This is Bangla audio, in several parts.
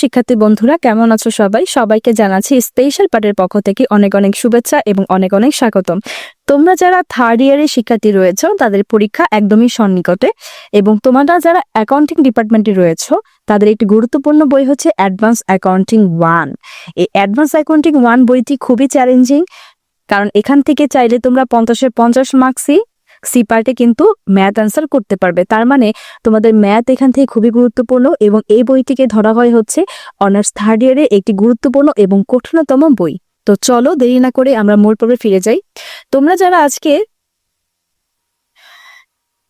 শিক্ষার্থী বন্ধুরা, কেমন আছো সবাই? সবাইকে জানাচ্ছি স্পেশাল পার্টের পক্ষ থেকে অনেক অনেক শুভেচ্ছা এবং অনেক অনেক স্বাগতম। তোমরা যারা থার্ড ইয়ারের শিক্ষার্থী রয়েছে, তাদের পরীক্ষা একদমই সন্নিকটে এবং তোমরা যারা অ্যাকাউন্টিং ডিপার্টমেন্টে রয়েছে, তাদের একটি গুরুত্বপূর্ণ বই হচ্ছে অ্যাডভান্স অ্যাকাউন্টিং ওয়ান এই অ্যাডভান্স অ্যাকাউন্টিং ওয়ান বইটি খুবই চ্যালেঞ্জিং কারণ এখান থেকে চাইলে তোমরা পঞ্চাশে পঞ্চাশ মার্কসই সি পার্টে কিন্তু ম্যাথ অ্যান্সার করতে পারবে। তার মানে তোমাদের ম্যাথ এখান থেকে খুবই গুরুত্বপূর্ণ এবং এই বইটিকে ধরা হয় হচ্ছে অনার্স থার্ড ইয়ারে একটি গুরুত্বপূর্ণ এবং কঠিনতম বই। তো চলো দেরি না করে আমরা মূল পর্বে ফিরে যাই। তোমরা যারা আজকে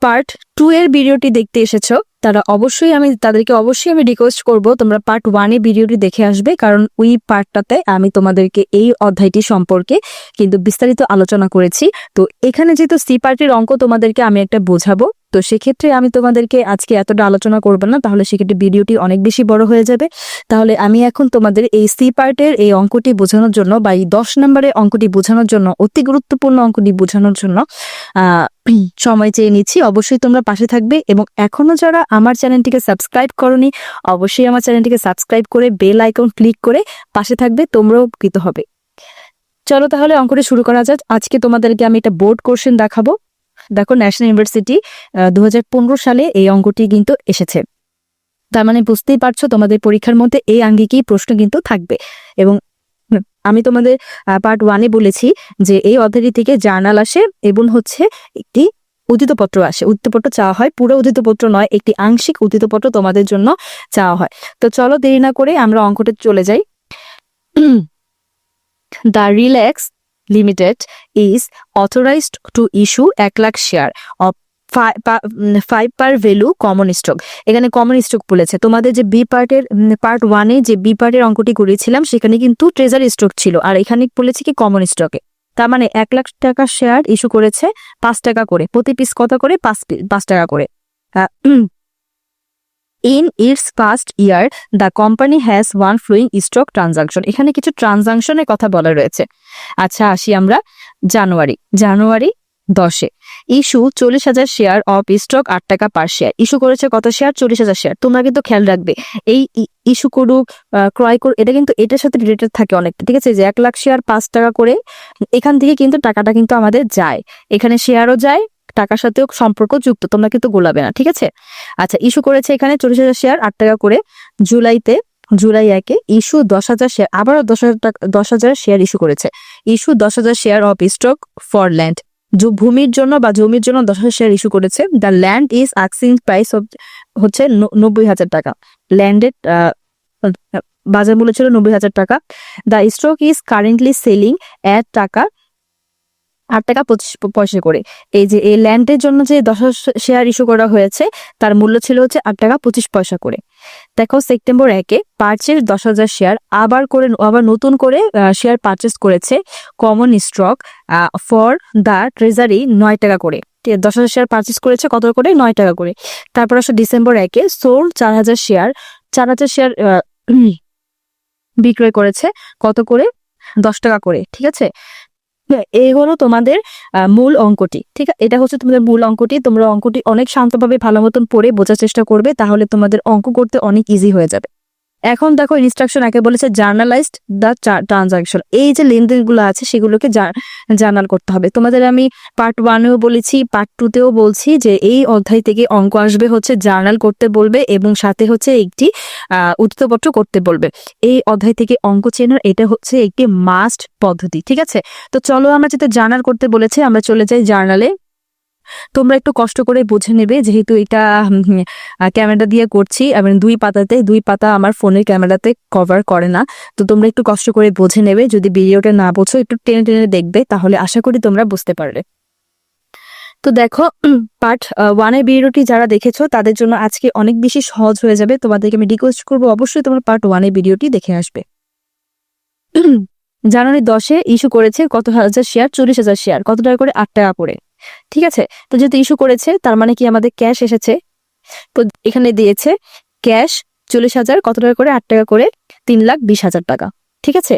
পার্ট টু এর ভিডিওটি দেখতে এসেছ তারা অবশ্যই আমি, তাদেরকে অবশ্যই আমি রিকোয়েস্ট করব, তোমরা পার্ট ওয়ানে ভিডিওটি দেখে আসবে, কারণ ওই পার্টটাতে আমি তোমাদেরকে এই অধ্যায়টি সম্পর্কে কিন্তু বিস্তারিত আলোচনা করেছি। তো এখানে যেহেতু সি পার্টির অঙ্ক তোমাদেরকে আমি একটা বোঝাবো তো সেক্ষেত্রে আমি তোমাদেরকে আজকে এতটা আলোচনা করব না, তাহলে সেক্ষেত্রে ভিডিওটি অনেক বেশি বড় হয়ে যাবে। তাহলে আমি এখন তোমাদের এই সি পার্টের এই অঙ্কটি বোঝানোর জন্য বা এই দশ নম্বরের অঙ্কটি বোঝানোর জন্য, অতি গুরুত্বপূর্ণ অঙ্কটি বোঝানোর জন্য সময় চেয়ে নিচ্ছি। অবশ্যই তোমরা পাশে থাকবে এবং এখনও যারা আমার চ্যানেলটিকে সাবস্ক্রাইব করনি, অবশ্যই আমার চ্যানেলটিকে সাবস্ক্রাইব করে বেল আইকন ক্লিক করে পাশে থাকবে, তোমরাও উপকৃত হবে। চলো তাহলে অঙ্কটি শুরু করা যাক। আজকে তোমাদেরকে আমি একটা বোর্ড কোশ্চেন দেখাবো। দেখো ন্যাশনাল ইউনিভার্সিটি দু সালে এই অঙ্কটি কিন্তু এসেছে। তার মানে বুঝতেই পারছ, তোমাদের পরীক্ষার মধ্যে এই আঙ্গিকেই প্রশ্ন কিন্তু থাকবে। এবং আমি তোমাদের পার্ট ওয়ানে বলেছি যে এই অধ্যায়টি থেকে জার্নাল আসে এবং হচ্ছে একটি উদ্ধৃতপত্র আসে। উদ্ধৃতপত্র চাওয়া হয়, পুরো উদ্ধৃতপত্র নয়, একটি আংশিক উদ্ধৃতপত্র তোমাদের জন্য চাওয়া হয়। তো চলো দেরি না করে আমরা অঙ্কটা চলে যাই। The Relax Limited is authorised to issue এক lakh share of five par value common stock এখানে কমন স্টক বলেছে। তোমাদের যে বি পার্টের পার্ট ওয়ানে যে বি পার্টের অঙ্কটি করেছিলাম, সেখানে কিন্তু ট্রেজারি স্টক ছিল। আর এখানে বলেছে কি কমন স্টকে তার মানে এক লাখ টাকা শেয়ার ইস্যু করেছে পাঁচ টাকা করে। প্রতি পিস কত করে? পাঁচ পাঁচ টাকা করে। In its first year the company has one following stock transaction এখানে কিছু ট্রানজাকশনের কথা বলা রয়েছে। আচ্ছা আসি আমরা জানুয়ারি জানুয়ারি দশে। ইস্যু চল্লিশ হাজার শেয়ার অফ স্টক আট টাকা পার শেয়ার। ইস্যু করেছে কত শেয়ার? চল্লিশ হাজার শেয়ার। তোমরা কিন্তু খেয়াল রাখবে, এই ইস্যু করুক ক্রয় করুক, এটা কিন্তু এটার সাথে রিলেটেড থাকে অনেকটা, ঠিক আছে? যে এক লাখ শেয়ার পাঁচ টাকা করে, এখান থেকে কিন্তু টাকাটা কিন্তু আমাদের যায়। এখানে শেয়ারও যায়, টাকার সাথেও সম্পর্ক যুক্ত, তোমরা কিন্তু গোলাবে না, ঠিক আছে? আচ্ছা ইস্যু করেছে এখানে চল্লিশ হাজার শেয়ার আট টাকা করে, জুলাইতে জুলাই একে ইস্যু দশ হাজার শেয়ার আবারও দশ হাজার টাকা, দশ হাজার শেয়ার ইস্যু করেছে। ইস্যু দশ হাজার share of stock for land ভূমির জন্য বা জমির জন্য দশ হাজার শেয়ার ইস্যু করেছে। দ্য ল্যান্ড ইজ আক্সিং প্রাইস অফ হচ্ছে নব্বই হাজার টাকা। ল্যান্ডের বাজার মূল্য ছিল নব্বই হাজার টাকা। The stock is currently selling at টাকা, আট টাকা পঁচিশ, পয়সা করে। এই যে, এই ল্যান্ডের জন্য যে দশ শেয়ার ইস্যু করা হয়েছে, তার মূল্য ছিল হচ্ছে আট টাকা পঁচিশ পয়সা করে। দেখো সেপ্টেম্বর একে পারচেস দশ হাজার শেয়ার আবার করে আবার নতুন করে শেয়ার পারচেস করেছে common stock for the treasury নয় টাকা করে। দশ হাজার শেয়ার পারচেস করেছে কত করে? নয় টাকা করে। তারপর আসলে ডিসেম্বর একে সোল চার হাজার শেয়ার চার হাজার শেয়ার বিক্রয় করেছে কত করে? দশ টাকা করে, ঠিক আছে? এই হলো তোমাদের মূল অঙ্কটি, ঠিক আছে এটা হচ্ছে তোমাদের মূল অঙ্কটি, তোমরা অঙ্কটি অনেক শান্তভাবে ভালো মতন পড়ে বোঝার চেষ্টা করবে, তাহলে তোমাদের অঙ্ক করতে অনেক ইজি হয়ে যাবে। এখন দেখো ইনস্ট্রাকশন একে বলেছে জার্নালাইজড দ্য ট্রানজাকশন এই যে লেনদেনগুলো আছে সেগুলোকে জার্নাল করতে হবে। তোমাদের আমি পার্ট ওয়ানেও বলেছি পার্ট টুতেও বলছি যে এই অধ্যায় থেকে অঙ্ক আসবে হচ্ছে জার্নাল করতে বলবে এবং সাথে হচ্ছে একটি উত্তরপত্র করতে বলবে। এই অধ্যায় থেকে অঙ্ক চেনার এটা হচ্ছে একটি মাস্ট পদ্ধতি, ঠিক আছে? তো চলো আমরা যেটা জার্নাল করতে বলেছে, আমরা চলে যাই জার্নালে। তোমরা একটু কষ্ট করে বুঝে নেবে যেহেতু এটা ক্যামেরা দিয়ে করছি। এবং দুই পাতাতে, দুই পাতা আমার ফোনের ক্যামেরাতে কভার করে না। তো তোমরা একটু কষ্ট করে বুঝে নেবে, যদি ভিডিওটা না বোঝো, একটু টেনে টেনে দেখবে, তাহলে আশা করি তোমরা বুঝতে পারবে। তো দেখো পার্ট ওয়ানের ভিডিওটি যারা দেখেছ, তাদের জন্য আজকে অনেক বেশি সহজ হয়ে যাবে। তোমাদেরকে আমি রিকোয়েস্ট করব, অবশ্যই তোমরা পার্ট ওয়ানের ভিডিওটি দেখে আসবে। জানুয়ারি দশে ইস্যু করেছে কত হাজার শেয়ার চল্লিশ হাজার শেয়ার কত টাকা করে? আট টাকা করে। ঠিক আছে? তো যেহেতু ইস্যু করেছে, তার মানে কি আমাদের ক্যাশ এসেছে? তো এখানে দিয়েছে ক্যাশ চল্লিশ হাজার, কত টাকা করে? আট টাকা করে, তিন লাখ বিশ হাজার টাকা। ঠিক আছে?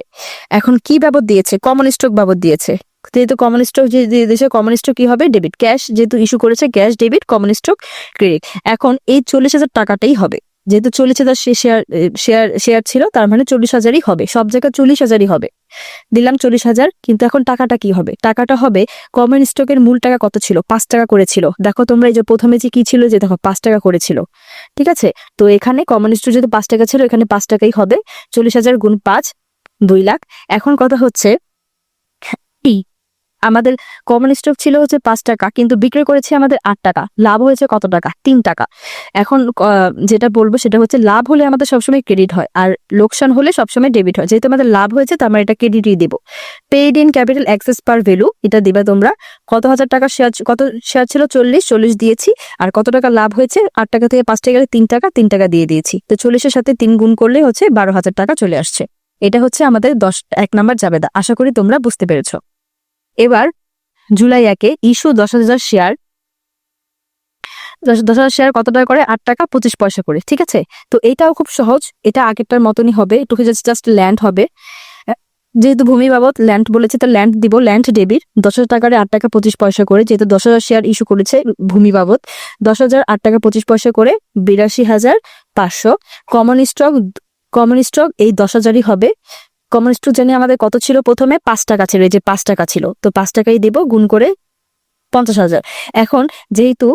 এখন কি বাবদ দিয়েছে? কমন স্টক বাবদ দিয়েছে। যেহেতু কমন স্টক যে দিয়ে দিয়েছে কমন স্টক কি হবে? ডেবিট ক্যাশ যেহেতু ইস্যু করেছে cash debit common stock credit এখন এই চল্লিশ হাজার টাকাটাই হবে। যেহেতু চল্লিশ হাজার শেয়ার শেয়ার শেয়ার ছিল, তার মানে চল্লিশ হাজারই হবে। সব জায়গায় চল্লিশ হাজারই হবে। দিলাম চল্লিশ হাজার, কিন্তু এখন টাকাটা কি হবে? টাকাটা হবে কমন স্টকের মূল টাকা কত ছিল? পাঁচ টাকা করেছিল দেখো তোমরা এই যে প্রথমে যে কি ছিল যে দেখো পাঁচ টাকা করেছিল ঠিক আছে? তো এখানে কমন স্টক যদি পাঁচ টাকা ছিল, এখানে পাঁচ টাকাই হবে। চল্লিশ হাজার গুণ পাঁচ, দুই লাখ। এখন কথা হচ্ছে আমাদের কমন স্টক ছিল হচ্ছে পাঁচ টাকা, কিন্তু বিক্রি করেছি আমাদের আট টাকা। লাভ হয়েছে কত টাকা? তিন টাকা। এখন যেটা বলব সেটা হচ্ছে লাভ হলে আমাদের সবসময় ক্রেডিট হয়, আর লোকসান হলে সবসময় ডেবিট হয়। যেহেতু আমাদের লাভ হয়েছে তো আমরা এটা ক্রেডিটই দেবো। Paid in capital excess par value এটা দিবে তোমরা। কত হাজার টাকা শেয়ার কত শেয়ার ছিল? চল্লিশ চল্লিশ দিয়েছি। আর কত টাকা লাভ হয়েছে? আট টাকা থেকে পাঁচ টাকা তিন টাকা তিন টাকা দিয়ে দিয়েছি। তো চল্লিশের সাথে তিন গুণ করলে হচ্ছে বারো হাজার টাকা চলে আসছে। এটা হচ্ছে আমাদের দশ, এক নাম্বার জাবেদা। আশা করি তোমরা বুঝতে পেরেছ। এবার জুলাই একে ইস্যু দশ হাজার শেয়ার, দশ হাজার শেয়ার কত টাকা করে? আট টাকা পঁচিশ পয়সা করে, ঠিক আছে? তো এটাও খুব সহজ, এটা আগেরটার মতনই হবে, একটু জাস্ট ল্যান্ড হবে। যেহেতু ভূমি বাবদ ল্যান্ড বলেছে, তো ল্যান্ড দিব ল্যান্ড ডেবিট দশ হাজার টাকারে আট টাকা পঁচিশ পয়সা করে, যেহেতু দশ হাজার শেয়ার ইস্যু করেছে ভূমি বাবদ, দশ হাজার আট টাকা পঁচিশ পয়সা করে বিরাশি হাজার পাঁচশো। কমন স্টক কমন স্টক এই দশ হাজারই হবে। কমন জানি আমাদের কত ছিল? প্রথমে পাঁচ টাকা ছিল এই যে পাঁচ টাকা ছিল। তো পাঁচ টাকাই দেব, গুণ করে পঞ্চাশ হাজার। এখন যেহেতু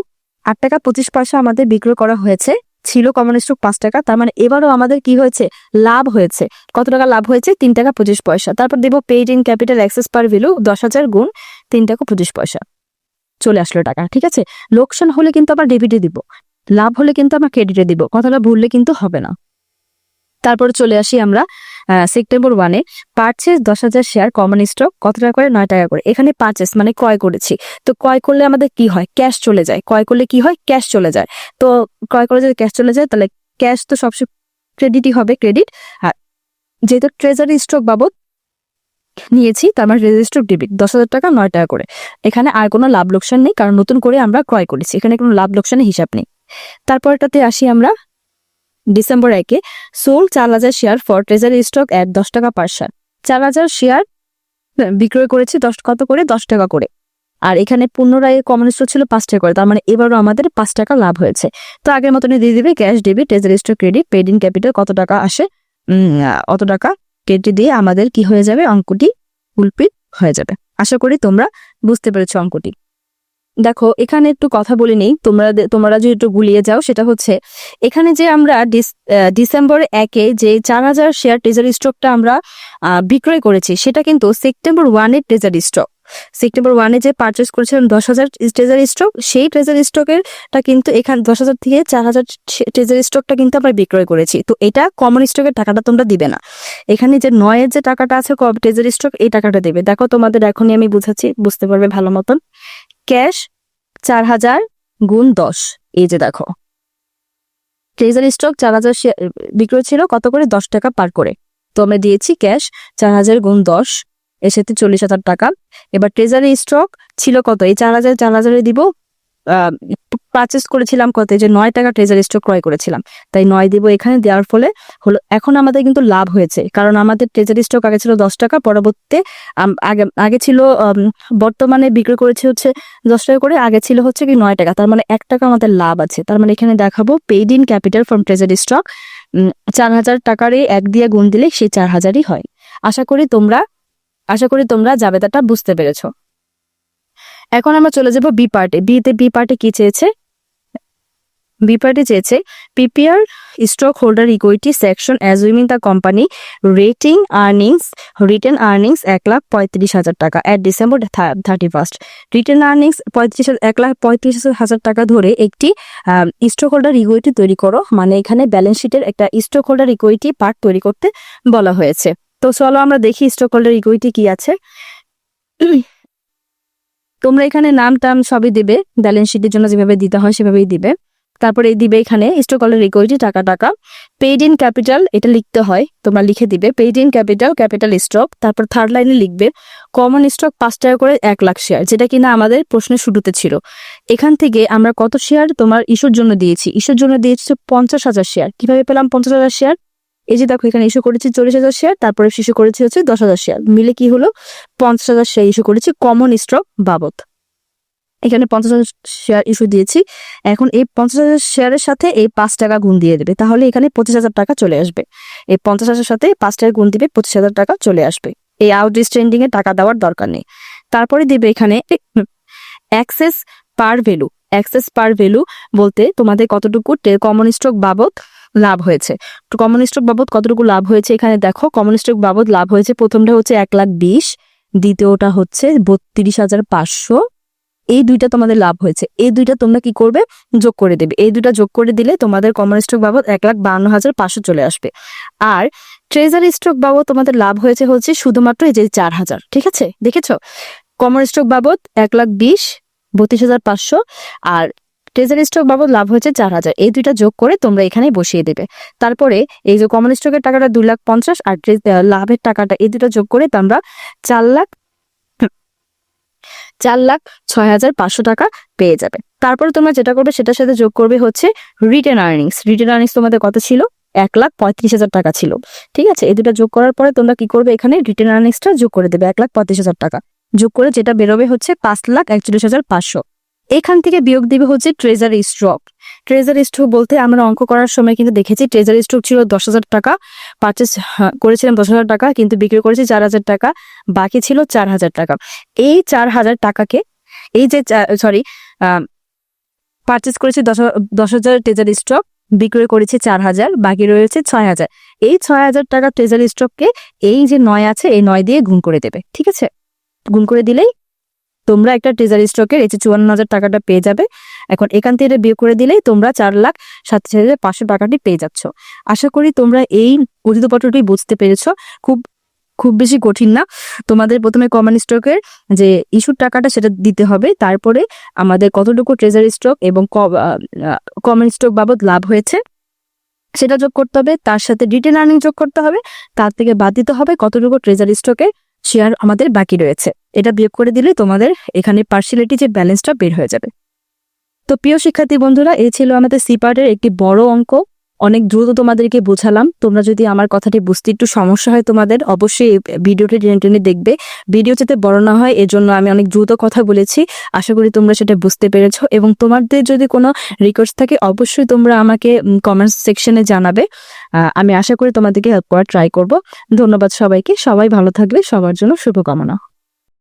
আট টাকা পঁচিশ পয়সা আমাদের বিক্রয় করা হয়েছে, ছিল কমন স্টক পাঁচ টাকা, তার মানে এবারও আমাদের কি হয়েছে? লাভ হয়েছে। কত টাকা লাভ হয়েছে? তিন টাকা পঁচিশ পয়সা। তারপর দেবো paid in capital excess par value দশ হাজার গুণ তিন টাকা পঁচিশ পয়সা। চলে আসলো টাকা, ঠিক আছে? লোকসান হলে কিন্তু আবার ডেবিটে দিব। লাভ হলে কিন্তু আমরা ক্রেডিটে দিব। কথাটা ভুললে কিন্তু হবে না। তারপরে চলে আসি আমরা সেপ্টেম্বর ওয়ানে পারচেস দশ হাজার শেয়ার কমন স্টক কত টাকা করে? নয় টাকা করে। এখানে পারচেস মানে ক্রয় করেছি। তো ক্রয় করলে আমাদের কি হয়? ক্যাশ চলে যায়। ক্রয় করলে কি হয়? ক্যাশ চলে যায়। তো ক্রয় করলে যদি ক্যাশ চলে যায়, তাহলে ক্যাশ তো সবসময় ক্রেডিটই হবে ক্রেডিট আর যেহেতু ট্রেজারি স্টক বাবদ নিয়েছি, তার মানে ট্রেজারি স্টক ডেবিট দশ হাজার টাকা, নয় টাকা করে। এখানে আর কোনো লাভ লোকসান নেই, কারণ নতুন করে আমরা ক্রয় করেছি। এখানে কোনো লাভ লোকসানের হিসাব নেই। তারপরটাতে আসি আমরা ডিসেম্বর একে সোল চার হাজার share for treasury stock at দশ টাকা পার শেয়ার চার হাজার শেয়ার বিক্রয় করেছি দশ, কত করে? দশ টাকা করে। আর এখানে পুনরায় কমন স্টক ছিল পাঁচ টাকা করে। তার মানে এবারও আমাদের পাঁচ টাকা লাভ হয়েছে। তো আগের মতনই দিয়ে দিবে cash debit treasury stock credit paid in capital কত টাকা আসে? অত টাকা। কেটে দিয়ে আমাদের কি হয়ে যাবে? অঙ্কটি ফুলপ্রিট হয়ে যাবে। আশা করি তোমরা বুঝতে পেরেছ অঙ্কটি। দেখো, এখানে একটু কথা বলে নেই। তোমরা তোমরা যদি একটু গুলিয়ে যাও, সেটা হচ্ছে, এখানে যে আমরা ডিসেম্বর একে যে চার হাজার শেয়ার ট্রেজারি স্টকটা আমরা বিক্রয় করেছি, সেটা কিন্তু সেপ্টেম্বর ওয়ানের ট্রেজারি স্টক। সেপ্টেম্বর ওয়ানে যে পারচেস করেছিলাম দশ হাজার ট্রেজারি স্টক, সেই ট্রেজারি স্টকের টা কিন্তু এখানে দশ হাজার থেকে চার হাজার ট্রেজারি স্টকটা কিন্তু আমরা বিক্রয় করেছি। তো এটা কমন স্টকের টাকাটা তোমরা দিবে না। এখানে যে নয়ের যে টাকাটা আছে ট্রেজারি স্টক, এই টাকাটা দেবে। দেখো, তোমাদের এখনই আমি বুঝাচ্ছি, বুঝতে পারবে ভালো মতন। ক্যাশ চার হাজার গুণ দশ। এই যে দেখো। ট্রেজারি স্টক চার হাজার বিক্রয় ছিল কত করে? দশ টাকা পার করে। তো আমরা দিয়েছি ক্যাশ চার হাজার গুণ দশ, এর সাথে চল্লিশ হাজার টাকা। এবার ট্রেজারি স্টক ছিল কত? এই চার হাজার, চার হাজারে দিব পারচেস করেছিলাম কত? যে নয় টাকা ট্রেজারি স্টক ক্রয় করেছিলাম। তাই নয় দিব এখানে, দেওয়ার ফলে হলো, এখন আমাদের কিন্তু লাভ হয়েছে। কারণ আমাদের ট্রেজারি স্টক আগে ছিল দশ টাকা, পরবর্তীতে আগে আগে ছিল বর্তমানে বিক্রি করেছে হচ্ছে দশ টাকা করে, আগে ছিল হচ্ছে কি নয় টাকা। তার মানে এক টাকা আমাদের লাভ আছে। তার মানে এখানে দেখাবো paid in capital from treasury stock চার হাজার টাকারই এক দিয়ে গুণ দিলে সেই চার হাজারই হয়। আশা করি তোমরা, আশা করি তোমরা জাবেদাটা বুঝতে পেরেছ। এখন আমরা চলে যাব বি পার্টে বিতে বি পার্টে কি চেয়েছে? বি পার্টে চেয়েছে prepare stock holder equity section assuming the company retained earnings retained earnings এক লাখ পঁয়ত্রিশ হাজার টাকা at December thirty first retained earnings পঁয়ত্রিশ এক লাখ পঁয়ত্রিশ হাজার টাকা ধরে একটি স্টক হোল্ডার ইকুইটি তৈরি করো। মানে এখানে ব্যালেন্স শিটের একটা স্টক হোল্ডার ইকুইটি পার্ট তৈরি করতে বলা হয়েছে। তো চলো আমরা দেখি স্টক হোল্ডার ইকুইটি কি আছে। তোমরা এখানে নাম টাম সবই দিবে ব্যালেন্স শিটের জন্য যেভাবে দিতে হয় সেভাবেই দিবে। তারপরে দিবে এখানে স্টক হোল্ডার ইকুইটি টাকা টাকা। পেইড ইন ক্যাপিটাল এটা লিখতে হয়, তোমরা লিখে দিবে। Paid in capital capital stock তারপর থার্ড লাইনে লিখবে কমন স্টক পাঁচ টাকা করে এক লাখ শেয়ার যেটা কিনা আমাদের প্রশ্নের শুরুতে ছিল। এখান থেকে আমরা কত শেয়ার তোমার ইস্যুর জন্য দিয়েছি? ইস্যুর জন্য দিয়েছি পঞ্চাশ হাজার শেয়ার কীভাবে পেলাম পঞ্চাশ হাজার শেয়ার এই যে দেখো, এখানে ইস্যু করেছি চল্লিশ হাজার শেয়ার তারপরে ইস্যু করেছি হচ্ছে দশ হাজার শেয়ার মিলে কি হলো? পঞ্চাশ হাজার শেয়ার ইস্যু করেছি কমন স্টক বাবদ। এখানে পঞ্চাশ হাজার শেয়ার ইস্যু দিয়েছি। এখন এই পঞ্চাশ হাজার শেয়ারের সাথে এই পাঁচ টাকা গুণ দিয়ে দেবে। তাহলে এখানে পঁচিশ হাজার টাকা চলে আসবে। এই পঞ্চাশ হাজার সাথে পাঁচ টাকা গুণ দিবে, পঁচিশ হাজার টাকা চলে আসবে। এই আউটস্ট্যান্ডিং এ টাকা দেওয়ার দরকার নেই। তারপরে দিবে এখানে excess par value excess par value বলতে তোমাদের কতটুকু কমন স্টক বাবদ লাভ হয়েছে। তো কমন স্টক বাবদ কতটুকু লাভ হয়েছে এখানে দেখো। কমন স্টক বাবদ লাভ হয়েছে প্রথমটা হচ্ছে এক লাখ বিশ, দ্বিতীয়টা হচ্ছে বত্রিশ হাজার পাঁচশো। এই দুইটা তোমাদের লাভ হয়েছে। এই দুইটা তোমরা কি করবে? যোগ করে দেবে। এই দুইটা যোগ করে দিলে তোমাদের কমন স্টক বাবদ এক লাখ বান্ন হাজার পাঁচশো চলে আসবে। আর ট্রেজারি স্টক বাবদ তোমাদের লাভ হয়েছে হচ্ছে শুধুমাত্র এই যে চার হাজার। ঠিক আছে? দেখেছ? কমন স্টক বাবদ এক লাখ বিশ, বত্রিশ হাজার পাঁচশো। আর ট্রেজারি স্টক বাবদ লাভ হয়েছে চার হাজার। এই দুইটা যোগ করে তোমরা এখানে বসিয়ে দেবে। তারপরে এই যে কমন স্টকের টাকাটা দুই লাখ পঞ্চাশ আর লাভের টাকাটা এই দুটো যোগ করে তোমরা চার লাখ চার লাখ ছয় হাজার পাঁচশো টাকা পেয়ে যাবে। তারপরে তোমরা যেটা করবে সেটার সাথে যোগ করবে হচ্ছে রিটেন আর্নিংস রিটেন আর্নিংস তোমাদের কত ছিল? এক লাখ পঁয়ত্রিশ হাজার টাকা ছিল। ঠিক আছে? এই দুটো যোগ করার পরে তোমরা কি করবে? এখানে রিটেন আর্নিংসটা যোগ করে দেবে। এক লাখ পঁয়ত্রিশ হাজার টাকা। যোগ করে যেটা বেরোবে হচ্ছে পাঁচ লাখ একচল্লিশ হাজার পাঁচশো। এখান থেকে বিয়োগ দিবে হচ্ছে ট্রেজারি স্টক ট্রেজারি স্টক বলতে আমরা অঙ্ক করার সময় কিন্তু দেখেছি ট্রেজারি স্টক ছিল দশ হাজার টাকা পারচেস করেছিলাম দশ হাজার টাকা, কিন্তু বিক্রি করেছি চার হাজার টাকা, বাকি ছিল চার হাজার টাকা। এই চার হাজার টাকাকে, এই যে সরি পারচেস করেছি দশ দশ হাজার ট্রেজারি স্টক বিক্রয় করেছি চার হাজার, বাকি রয়েছে ছয় হাজার। এই ছয় হাজার টাকা ট্রেজারি স্টককে এই যে নয় আছে, এই নয় দিয়ে গুণ করে দেবে, ঠিক আছে? গুণ করে দিলেই তোমরা একটা ট্রেজারি স্টকের এই যে চুয়ান্ন হাজার টাকাটা পেয়ে যাবে। এখন এখান থেকে বিয়োগ করে দিলেই তোমরা চার লাখ সাতাশ হাজার পাঁচশো টাকাটি পেয়ে যাচ্ছ। আশা করি তোমরা এই পত্রটি বুঝতে পেরেছ। খুব খুব বেশি কঠিন না। তোমাদের প্রথমে কমন স্টকের যে ইস্যুর টাকাটা সেটা দিতে হবে। তারপরে আমাদের কতটুকু ট্রেজারি স্টক এবং কমন স্টক বাবদ লাভ হয়েছে, সেটা যোগ করতে হবে। তার সাথে রিটেন আর্নিং যোগ করতে হবে। তার থেকে বাদ দিতে হবে কতটুকু ট্রেজারি স্টকে শেয়ার আমাদের বাকি রয়েছে। এটা বিয়োগ করে দিলে তোমাদের এখানে পার্সিয়ালিটি যে ব্যালেন্সটা বের হয়ে যাবে। তো প্রিয় শিক্ষার্থী বন্ধুরা, এ ছিল আমাদের সিপার্টের একটি বড় অঙ্ক। অনেক দ্রুত তোমাদেরকে বোঝালাম। তোমরা যদি আমার কথাটি বুঝতে একটু সমস্যা হয় তোমাদের, অবশ্যই ভিডিওটি টেনে টেনে দেখবে। ভিডিও যাতে বড় না হয় এর জন্য আমি অনেক দ্রুত কথা বলেছি। আশা করি তোমরা সেটা বুঝতে পেরেছ এবং তোমাদের যদি কোনো রিকোয়েস্ট থাকে, অবশ্যই তোমরা আমাকে কমেন্ট সেকশনে জানাবে। আমি আশা করি তোমাদেরকে হেল্প করার ট্রাই করব। ধন্যবাদ সবাইকে। সবাই ভালো থাকবে। সবার জন্য শুভকামনা।